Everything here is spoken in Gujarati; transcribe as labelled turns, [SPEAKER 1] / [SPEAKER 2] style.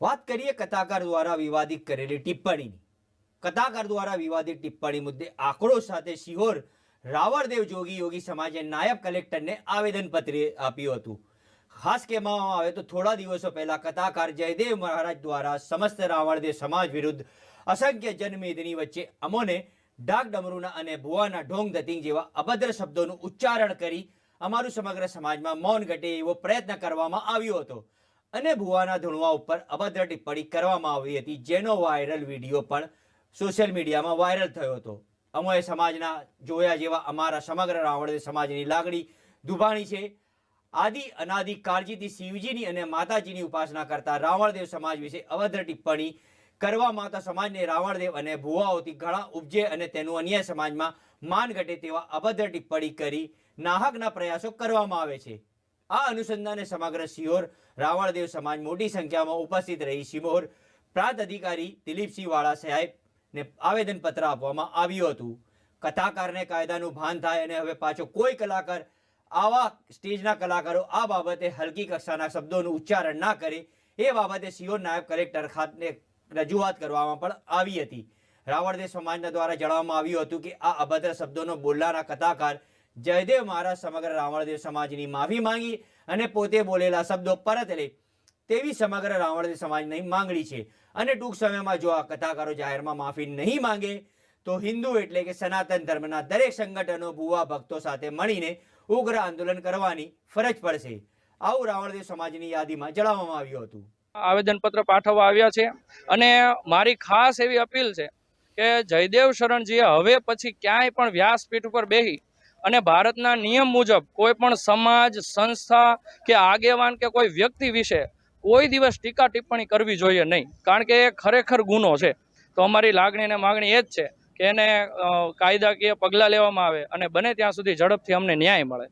[SPEAKER 1] વાત કરીએ કથાકાર દ્વારા વિવાદિત કરેલી ટિપ્પણીની. કથાકાર દ્વારા વિવાદિત ટિપ્પણી મુદ્દે આક્રોશ સાથે સિહોર રાવળદેવ જોગી યોગી સમાજે નાયબ કલેક્ટરને આવેદનપત્ર આપ્યું હતું. ખાસ કહેવામાં આવે તો થોડા દિવસો પહેલા કથાકાર જયદેવ મહારાજ દ્વારા સમસ્ત રાવળદેવ સમાજ વિરુદ્ધ અસંખ્ય જનમેદની વચ્ચે અમોને ડાક ડમરુના અને ભુવાના ઢોંગ દતિંગ જેવા અભદ્ર શબ્દોનું ઉચ્ચારણ કરી અમારું સમગ્ર સમાજમાં મૌન ઘટે એવો પ્રયત્ન કરવામાં આવ્યો હતો. અને ભુવાના ધૂણવા ઉપર અભદ્ર ટિપ્પણી કરવામાં આવી હતી, જેનો વાયરલ વીડિયો પણ સોશિયલ મીડિયામાં વાયરલ થયો હતો. અમોએ સમાજના જોયા જેવા અમારા સમગ્ર રાવણ સમાજની લાગણી દુભાણી છે. આદિ અનાદિ કાળજીથી શિવજીની અને માતાજીની ઉપાસના કરતા રાવણદેવ સમાજ વિશે અભદ્ર ટિપ્પણી કરવા માતા સમાજને રાવણદેવ અને ભુવાઓથી ઘણા ઉપજે અને તેનું અન્ય સમાજમાં માન ઘટે તેવા અભદ્ર ટિપ્પણી કરી નાહકના પ્રયાસો કરવામાં આવે છે. આ અનુસંધાને સમગ્ર સિહોર રાવણદેવ સમાજ મોટી સંખ્યામાં ઉપસ્થિત રહી. સિહોર પ્રાંત અધિકારી દિલીપસિંહ વાળા સાહેબને આવેદનપત્ર આપવામાં આવ્યું હતું. કથાકારને કાયદાનું ભાન થાય અને હવે પાછો કોઈ કલાકાર આવા સ્ટેજના કલાકારો આ બાબતે હલકી કક્ષાના શબ્દોનું ઉચ્ચારણ ના કરે એ બાબતે સિયોર નાયબ કલેક્ટર ખાતે રજૂઆત કરવામાં પણ આવી હતી. રાવણદેવ સમાજના દ્વારા જણાવવામાં આવ્યું હતું કે આ અભદ્ર શબ્દોનો બોલનારા કથાકાર જયદેવ મહારાજ સમગ્ર રાવણદેવ સમાજની માફી માંગી અને પોતે બોલેલા શબ્દો પરત લે તેવી સમગ્ર રાવણદેવ સમાજની માંગણી છે. અને ટૂંક સમયમાં જો આ કથાકારો જાહેરમાં માફી નહીં માંગે, તો હિન્દુ એટલે કે સનાતન ધર્મના દરેક સંગઠનો ભુવા ભક્તો સાથે મળીને ઉગ્ર આંદોલન કરવાની ફરજ પડશે. આવું રાવણદેવ સમાજની યાદીમાં જણાવવામાં આવ્યું હતું.
[SPEAKER 2] આવેદનપત્ર પાઠવવા આવ્યા છે અને મારી ખાસ એવી અપીલ છે કે જયદેવ શરણજીએ હવે પછી ક્યાંય પણ વ્યાસપીઠ ઉપર બેહી અને ભારતના નિયમ મુજબ કોઈ પણ સમાજ, સંસ્થા કે આગેવાન કે કોઈ વ્યક્તિ વિશે કોઈ દિવસ ટીકા ટિપ્પણી કરવી જોઈએ નહીં. કારણ કે એ ખરેખર ગુનો છે. તો અમારી લાગણી અને માગણી એ જ છે કે એને કાયદાકીય પગલાં લેવામાં આવે અને બને ત્યાં સુધી ઝડપથી અમને ન્યાય મળે.